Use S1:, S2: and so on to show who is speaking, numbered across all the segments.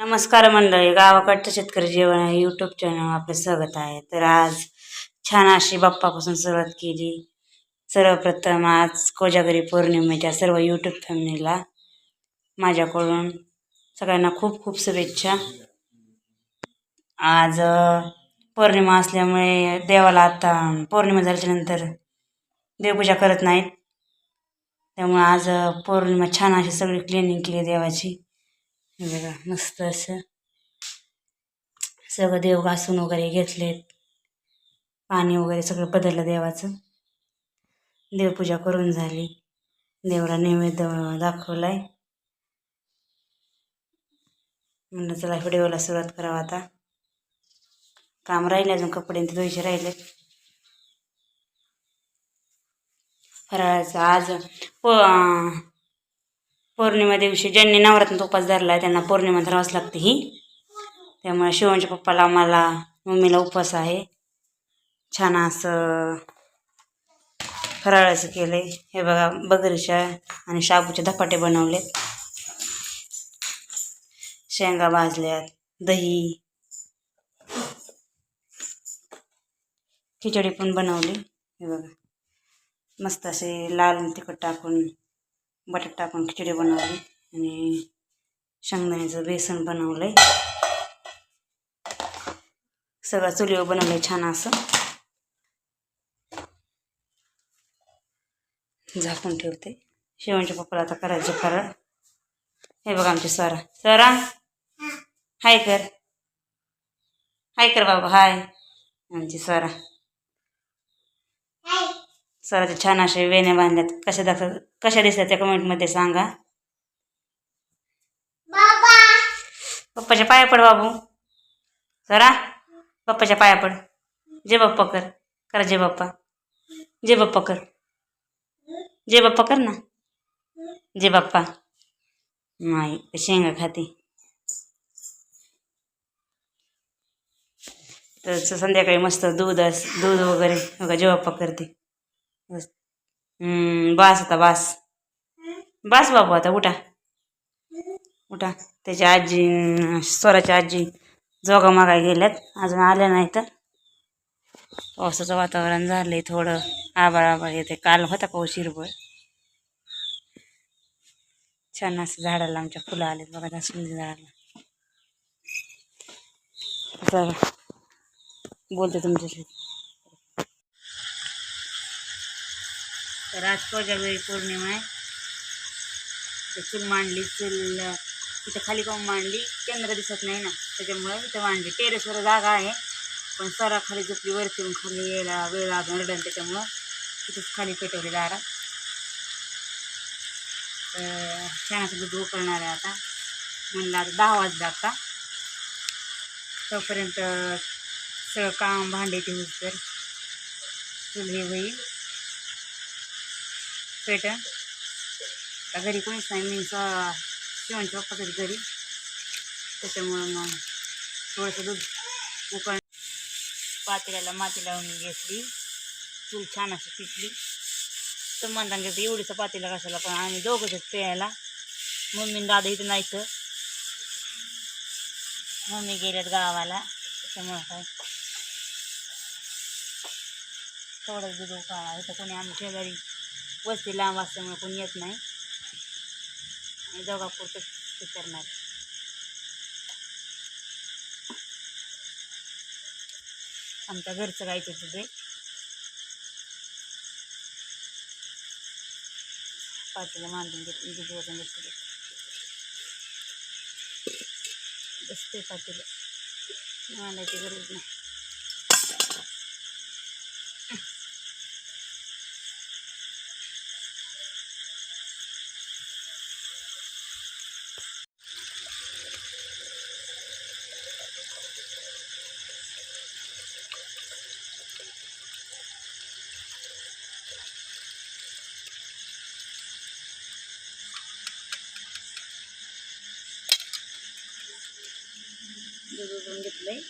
S1: नमस्कार मंडळी गावाकडचं शेतकरी जेवण आहे. यूट्यूब चॅनल आपलं स्वागत आहे. तर आज छान अशी बाप्पापासून सुरुवात केली. सर्वप्रथम आज कोजागरी पौर्णिमेच्या सर्व यूट्यूब फॅमिलीला माझ्याकडून सगळ्यांना खूप खूप शुभेच्छा. आज पौर्णिमा असल्यामुळे देवाला आता पौर्णिमा झाल्याच्यानंतर देवपूजा करत नाहीत. त्यामुळे आज पौर्णिमा छान अशी सगळी क्लिनिंग केली देवाची. हे बघा मस्त असं. सगळं देव घासून वगैरे घेतलेत. पाणी वगैरे सगळं बदललं देवाचं. देवपूजा करून झाली. देवाला नैवेद्य दाखवलाय. म्हणलं चला व्हिडिओला सुरुवात करावं आता. काम राहिले अजून कपडे ते धुवायचे राहिलेत फराळाचं आज प पौर्णिमा दिवशी ज्यांनी नवरात्रात उपास धरला आहे त्यांना पौर्णिमा धरावाच लागते ही. त्यामुळे शिवांच्या पप्पाला मला मम्मीला उपवास आहे. छान असं फराळाचं केलं आहे हे बघा बगरीच्या आणि शाबूचे धपाटे बनवलेत. शेंगा भाजल्यात दही. खिचडी पण बनवली. हे बघा. मस्त असे लाल तिखट टाकून बटाटा टाकून खिचडी बनवली आणि शेंगदाण्याचं बेसन बनवलं आहे सगळं चुलीवर बनवलं आहे छान असं. झाकून ठेवते. शेवणच्या पप्पाला आता करायचं फराळ हे बघा आमची स्वरा स्वरा हाय कर. हाय कर बाबा हाय. आमची स्वरा स्वराचे छान असे वेण्या बांधल्यात. कशा दाखव कशा दिसतात त्या कमेंटमध्ये सांगा. पप्पाच्या पाया पड बाबू. स्वरा पप्पाच्या पाया पड. जे बाप्पा कर. करा जे बाप्पा जे बाप्पा कर. जे बाप्पा कर ना. जे बाप्पा नाही शेंगा खाते. तर संध्याकाळी मस्त दूध अस दूध वगैरे बघा जे बाप्पा करते. बस. बास आता बास. बास बाबू आता उठा. उठा. त्याची आजी स्वराची आजी जोगा मागाय गेल्यात. अजून आल्या नाही तर पावसाचं वातावरण झालंय थोडं. आबाळ आबाळ येते काल होता पाऊस हिरवळ. छान असं झाडाला आमच्या फुलं आलेत बघा त्या सुंदर झाडाला बोलते तुमच्याशी. तर आज पौर्णिमा इथे चूल मांडली चूल अं, इथं खाली पाहून मांडली चंद्र दिसत नाही ना त्याच्यामुळे इथं मांडली. टेरेसवर जागा आहे पण सरा खाली झोपली वरती खाली यायला वेळ त्याच्यामुळं तिथंच खाली पेटवली दारात. तर छान असं दूध उकळणार आहे आता. म्हणलं आता दहा वाजता का तोपर्यंत सगळं काम भांडे तर चूल हे पेटन आता घरी कोणीच नाही मी स- शिवणच्या पप्पाकडे घरी त्याच्यामुळं मग थोडंसं दूध उकळ पातेल्याला माती लावून घेतली. चूल छान अशी पिटली. तर म्हणता घेते एवढीचं पातेला कशाला पण आम्ही दोघंच आहेत प्यायला. मम्मी आणि दादा इथं नाहीत. मम्मी गेल्यात गावाला. त्याच्यामुळं काय? थोडंच दूध उकाळा. इथं कोणी आम्ही शेजारी वस्ती लांब असल्यामुळे कोणी येत नाही. आणि दोघापुरतं ते करणार. आमच्या घरचं गायचं दूध आहे. पातेलं मांडून घेतली दूध वजन घेतले बसते पातेलं मांडायची गरज नाही. दूध उकळून घेतलंय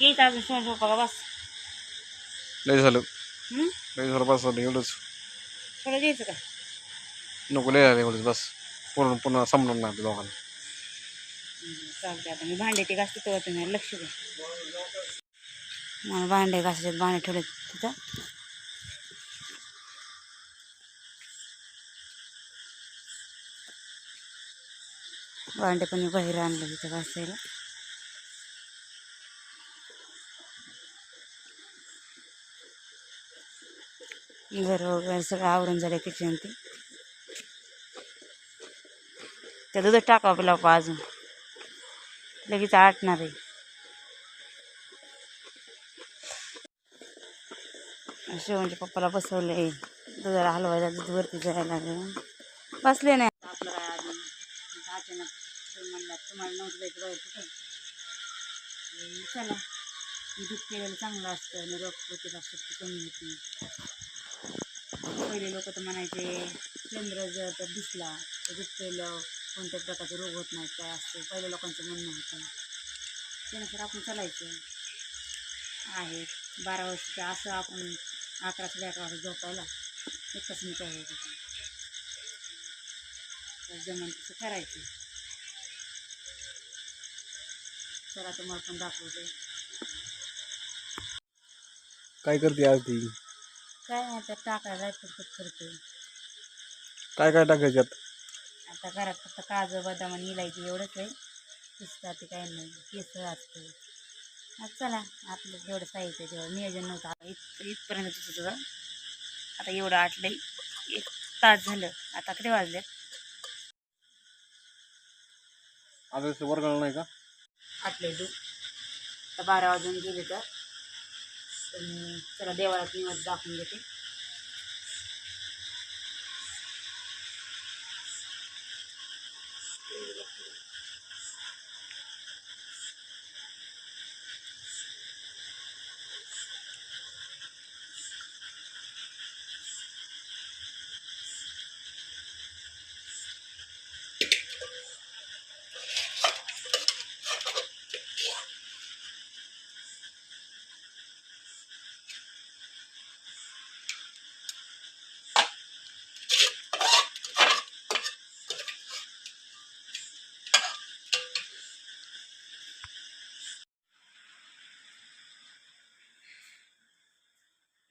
S1: येत अजून शिवण पप्पा बस
S2: लय झालं.
S1: हं?
S2: लय झालं बस झालं एवढंच.
S1: थोडं द्यायचं का?
S2: नको लय एवढंच बस. पूर्ण पुन्हा समजून नाही दोघांना.
S1: चालते आता. मी भांडे ते घासते तेव्हा तुम्ही लक्ष द्या. मला भांडे घासायचे भांडे ठेवले तिथं. भांडे पण बाहेर आणलं तिथं घासायला. घर वगैरे सगळं आवरून झालं किचन ते त्या दुधात टाकावं आपला अजून. लगेच आटणार आहे. शिवणच्या पप्पाला बसवले दुधाला हलवायला दूध वरती जायला लागलं. बसले नाही. आपलं काय अजून म्हणला तुम्हाला नव्हतं जायचं बाहेर कुठं चला. दूध केलेलं चांगलं असतं आणि रोग प्रतिकारशक्ती कमी होती. पहिले लोक तर म्हणायचे चंद्र जर तर दिसला तर दूध केलं कोणत्या प्रकारचे रोग होत नाहीत काय असते? पहिल्या लोकांचं म्हणणं होतं. त्यानुसार आपण चालायचं. आहे. बारा वर्षाचं असं आपण अकरा साडे अकरा वाजता झोपायला एकच मी काय जमन तसं करायचं. चला तुम्हाला पण दाखवते.
S2: काय करते आरती
S1: काय नाही तर टाकायला फक्त करते
S2: काय काय टाकायच्यात
S1: आता? घरात फक्त काजू बदाम आणि इलायची एवढंच आहे. पिस्ता ते काही नाही केसर असतं. आता चला आपलं जेवढं साहित्य तेवढं नियोजन नव्हतं. आता इत इथपर्यंत तुझं तुझं आता एवढं आटलं एक तास झालं. आता किती वाजले?
S2: आता वर्गाला नाही का?
S1: आटले दूध तर बारा वाजून गेले तर. चला देवाला निवड दाखवून घेते.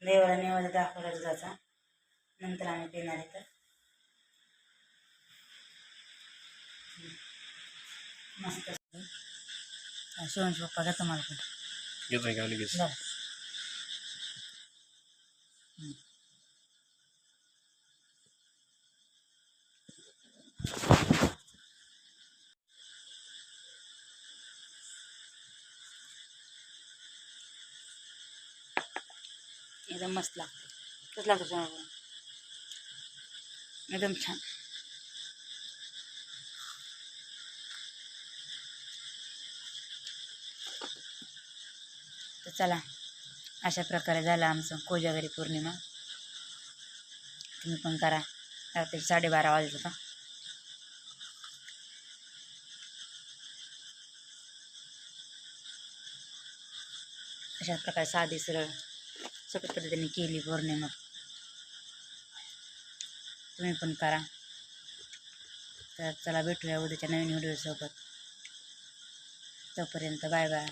S1: देवाला निवड दाखवला दुधाचा नंतर आम्ही पिणार आहे तर. मस्त. शिवंश पप्पा घेतो मला पण.
S2: घेतोय का लगेच?
S1: एकदम मस्त लागतं. कसं लागतं सोनाला एकदम छान. तर चला अशा प्रकारे झालं आमचं कोजागरी पौर्णिमा. तुम्ही पण करा. रात्री साडेबारा वाजत होता. अशा प्रकारे साधी सरळ सोप्या पद्धतीने केली पौर्णिमा. तुम्ही पण करा. तर चला भेटूया उद्याच्या नवीन व्हिडिओसोबत. तोपर्यंत बाय बाय.